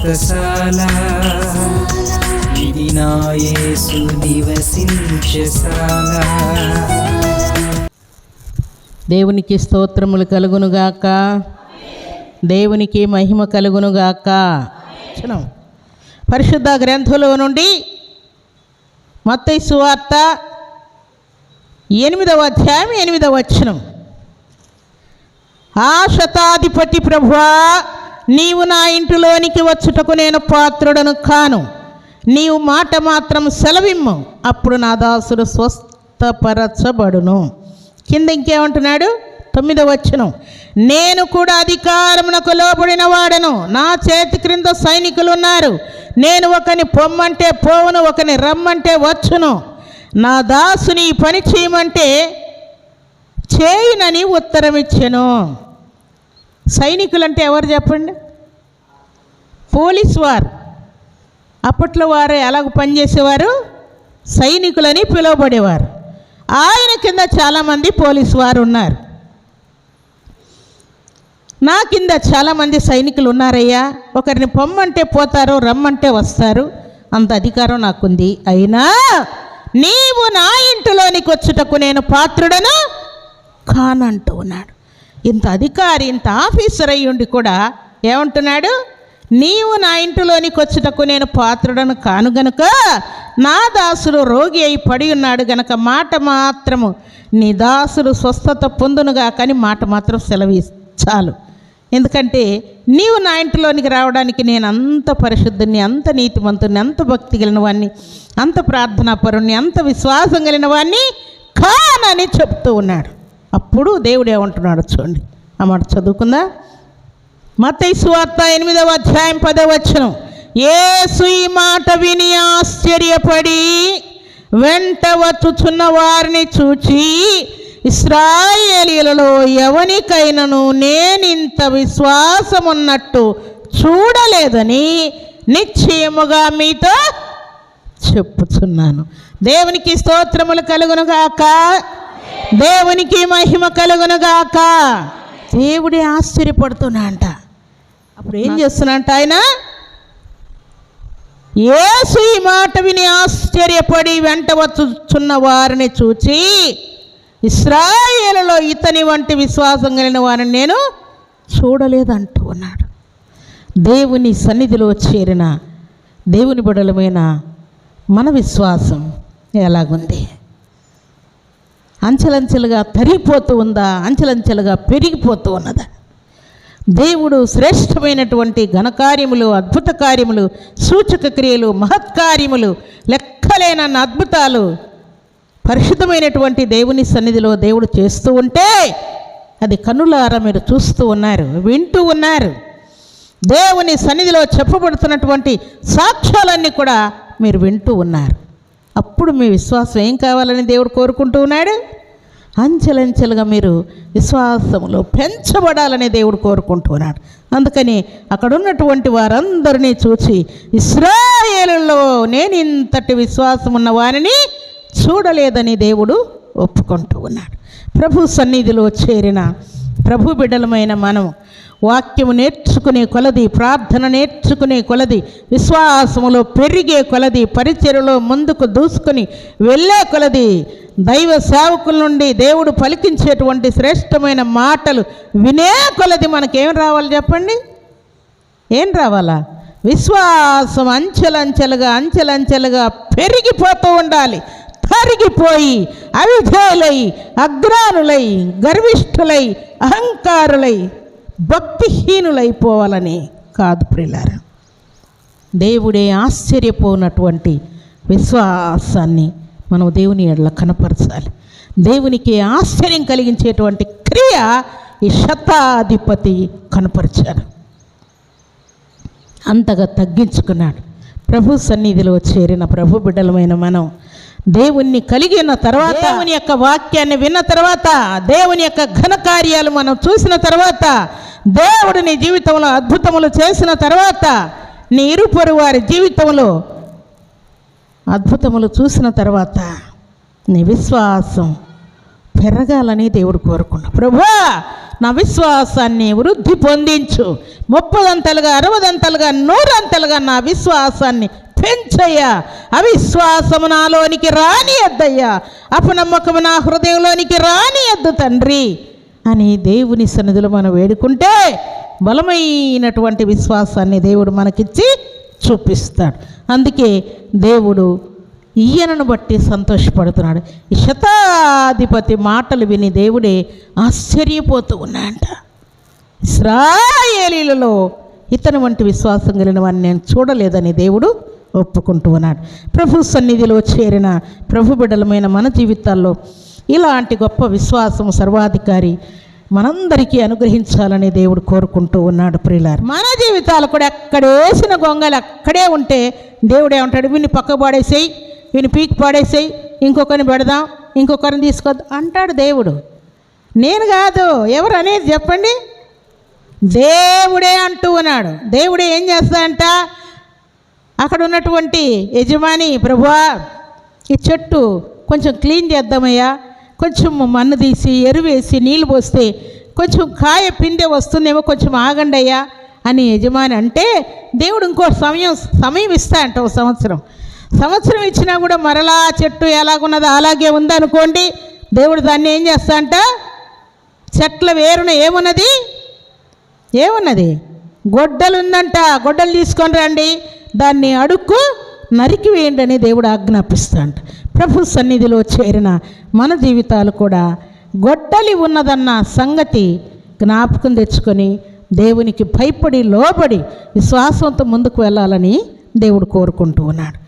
వ్రతశాల ఇది నా యేసు నివసించశాల దేవునికి స్తోత్రములు కలుగునుగాక. దేవునికి మహిమ కలుగునుగాక. చలం పరిశుద్ధ గ్రంథంలో నుండి మత్తయి సువార్త ఎనిమిదవ అధ్యాయం ఎనిమిదవ వచనం. ఆ శతాధిపతి ప్రభువా నీవు నా ఇంటిలోనికి వచ్చుటకు నేను పాత్రుడను కాను. నీవు మాట మాత్రం సెలవిమ్ము. అప్పుడు నా దాసుడు స్వస్థపరచబడును. కింద ఇంకేమంటున్నాడు? తొమ్మిదవ వచ్చును నేను కూడా అధికారమునకు లోబడిన వాడను. నా చేతి క్రింద సైనికులు ఉన్నారు నేను ఒకని పొమ్మంటే పోవును ఒకని రమ్మంటే వచ్చును. నా దాసుని పని చేయమంటే చేయునని ఉత్తరం సైనికులంటే ఎవరు చెప్పండి? పోలీస్ వారు. అప్పట్లో వారు ఎలాగ పనిచేసేవారు? సైనికులని పిలువబడేవారు. ఆయన కింద చాలామంది పోలీసు వారు ఉన్నారు. నా కింద చాలామంది సైనికులు ఉన్నారయ్యా. ఒకరిని పొమ్మంటే పోతారు రమ్మంటే వస్తారు. అంత అధికారం నాకుంది. అయినా నీవు నా ఇంటిలోనికి వచ్చుటకు నేను పాత్రుడను? కానంటూ ఉన్నాడు. ఇంత అధికారి ఇంత ఆఫీసర్ అయ్యి ఉండి కూడా ఏమంటున్నాడు? నీవు నా ఇంటిలోనికి వచ్చుటకు నేను పాత్రుడను కాను గనుక నా దాసుడు రోగి అయి పడి ఉన్నాడు గనక మాట మాత్రము నీ దాసుడు స్వస్థత పొందునుగా కానీ మాట మాత్రం సెలవు చాలు ఎందుకంటే నీవు నా ఇంటిలోనికి రావడానికి నేను అంత పరిశుద్ధుని అంత నీతిమంతుని అంత భక్తి కలిగిన వాడిని అంత ప్రార్థనాపరుణ్ణి అంత విశ్వాసం కలిగిన వాడిని కానని చెప్తూ ఉన్నాడు. అప్పుడు దేవుడు ఏమంటున్నాడు చూడండి. ఆ మాట చదువుకుందా? మతై సువార్త ఎనిమిదవ అధ్యాయం పదవ వచ్చనం ఈ మాట విని ఆశ్చర్యపడి వెంట వచ్చుచున్న వారిని చూచి ఇస్రాయేలీలలో ఎవనికైనను నేనింత విశ్వాసమున్నట్టు చూడలేదని నిశ్చయముగా మీతో చెప్పుచున్నాను. దేవునికి స్తోత్రములు కలుగునుగాక. దేవునికి మహిమ కలుగునుగాక. దేవుడే ఆశ్చర్యపడుతున్నా అంట అప్పుడు ఏం చేస్తున్నంట ఆయన? ఏసు ఈ మాట విని ఆశ్చర్యపడి వెంట వచ్చుచున్న వారిని చూచి ఇస్రాయేలలో ఇతని వంటి విశ్వాసం కలిగిన వారిని నేను చూడలేదంటూ ఉన్నాడు దేవుని సన్నిధిలో చేరిన దేవుని బిడలమైన మన విశ్వాసం ఎలాగుంది? అంచెలంచెలుగా తరిగిపోతూ ఉందా? అంచెలంచెలుగా పెరిగిపోతూ ఉన్నదా? దేవుడు శ్రేష్టమైనటువంటి ఘనకార్యములు అద్భుత కార్యములు సూచక క్రియలు మహత్కార్యములు లెక్కలేనన్న అద్భుతాలు పరిశుద్ధమైనటువంటి దేవుని సన్నిధిలో దేవుడు చేస్తూ ఉంటే అది కనులారా మీరు చూస్తూ ఉన్నారు వింటూ ఉన్నారు. దేవుని సన్నిధిలో చెప్పబడుతున్నటువంటి సాక్ష్యాలన్నీ కూడా మీరు వింటూ ఉన్నారు. అప్పుడు మీ విశ్వాసం ఏం కావాలని దేవుడు కోరుకుంటూ ఉన్నాడు? అంచెలంచెలుగా మీరు విశ్వాసంలో పెంచబడాలని దేవుడు కోరుకుంటున్నాడు అందుకని అక్కడ ఉన్నటువంటి వారందరినీ చూచి ఇస్రాయేలులో నేను ఇంతటి విశ్వాసం ఉన్న వారిని చూడలేదని దేవుడు ఒప్పుకుంటూ ఉన్నాడు. ప్రభు సన్నిధిలో చేరిన ప్రభు బిడ్డలమైన మనం వాక్యము నేర్చుకునే కొలది ప్రార్థన నేర్చుకునే కొలది విశ్వాసములో పెరిగే కొలది పరిచయలో ముందుకు దూసుకుని వెళ్ళే కొలది దైవ సేవకుల నుండి దేవుడు పలికించేటువంటి శ్రేష్టమైన మాటలు వినే కొలది మనకేం రావాలి చెప్పండి? ఏం రావాలా? విశ్వాసం అంచెలంచెలుగా అంచెలంచెలుగా పెరిగిపోతూ ఉండాలి. తరిగిపోయి అవిధేయులై అగ్రానులై గర్విష్ఠులై అహంకారులై భక్తిహీనులైపోవాలని కాదు ప్రిలారా. దేవుడే ఆశ్చర్యపోనటువంటి విశ్వాసాన్ని మనం దేవుని ఎడల కనపరచాలి. దేవునికి ఆశ్చర్యం కలిగించేటువంటి క్రియ ఈ శతాధిపతి కనపరిచాడు. అంతగా తగ్గించుకున్నాడు. ప్రభు సన్నిధిలో చేరిన ప్రభు బిడ్డలమైన మనం దేవుణ్ణి కలిగిన తర్వాత దేవుని యొక్క వాక్యాన్ని విన్న తర్వాత దేవుని యొక్క ఘన కార్యాలు మనం చూసిన తర్వాత దేవుడు నీ జీవితంలో అద్భుతములు చేసిన తర్వాత నీ ఇరుపొరు వారి జీవితంలో అద్భుతములు చూసిన తర్వాత నీ విశ్వాసం పెరగాలని దేవుడు కోరుకున్నా ప్రభా నా విశ్వాసాన్ని వృద్ధి పొందించు. ముప్పదంతలుగా అరవదంతలుగా నూరంతలుగా నా విశ్వాసాన్ని పెంచయ్యా. అవిశ్వాసము నాలోనికి రానియద్దయ్యా. అపనమ్మకము నా హృదయంలోనికి రానియద్దు తండ్రి. అని దేవుని సన్నిధిలో మనం వేడుకుంటే బలమైనటువంటి విశ్వాసాన్ని దేవుడు మనకిచ్చి చూపిస్తాడు. అందుకే దేవుడు ఈయనను బట్టి సంతోషపడుతున్నాడు. శతాధిపతి మాటలు విని దేవుడే ఆశ్చర్యపోతూ ఉన్నాయంట ఇస్రాయేలీలలో ఇతను వంటి విశ్వాసం కలిగిన వాడిని నేను చూడలేదని దేవుడు ఒప్పుకుంటూ ఉన్నాడు. ప్రభు సన్నిధిలో చేరిన ప్రభు బిడ్డలమైన మన జీవితాల్లో ఇలాంటి గొప్ప విశ్వాసం సర్వాధికారి మనందరికీ అనుగ్రహించాలని దేవుడు కోరుకుంటూ ఉన్నాడు ప్రియులారు. మన జీవితాలు కూడా ఎక్కడ వేసిన గొంగలు అక్కడే ఉంటే దేవుడు ఏమంటాడు? వీని పక్క పాడేసేయి వీని పీకి పాడేసేయి ఇంకొకరిని పెడదాం ఇంకొకరిని తీసుకొద్దాం అంటాడు దేవుడు. నేను కాదు ఎవరు అనేది చెప్పండి? దేవుడే అంటూ ఉన్నాడు. దేవుడే ఏం చేస్తాడంట? అక్కడ ఉన్నటువంటి యజమాని ప్రభువా ఈ చెట్టు కొంచెం క్లీన్ చేద్దామయ్యా కొంచెం మన్ను తీసి ఎరువేసి నీళ్ళు పోస్తే కొంచెం కాయ పిందె వస్తుందేమో కొంచెం ఆగండి అయ్యా అని యజమాని అంటే దేవుడు ఇంకో సమయం సమయం ఇస్తా అంట ఒక సంవత్సరం. సంవత్సరం ఇచ్చినా కూడా మరలా చెట్టు ఎలాగున్నదో అలాగే ఉందనుకోండి దేవుడు దాన్ని ఏం చేస్తా అంట? చెట్ల వేరున ఏమున్నది? ఏమున్నది? గొడ్డలు ఉందంట గొడ్డలు తీసుకొని రండి దాన్ని అడుక్కు నరికి వేయండి అని దేవుడు ఆజ్ఞాపిస్తాడు ప్రభు సన్నిధిలో చేరిన మన జీవితాలు కూడా గొడ్డలి ఉన్నదన్న సంగతి జ్ఞాపకం తెచ్చుకొని దేవునికి భయపడి లోబడి విశ్వాసంతో ముందుకు వెళ్ళాలని దేవుడు కోరుకుంటూ ఉన్నాడు.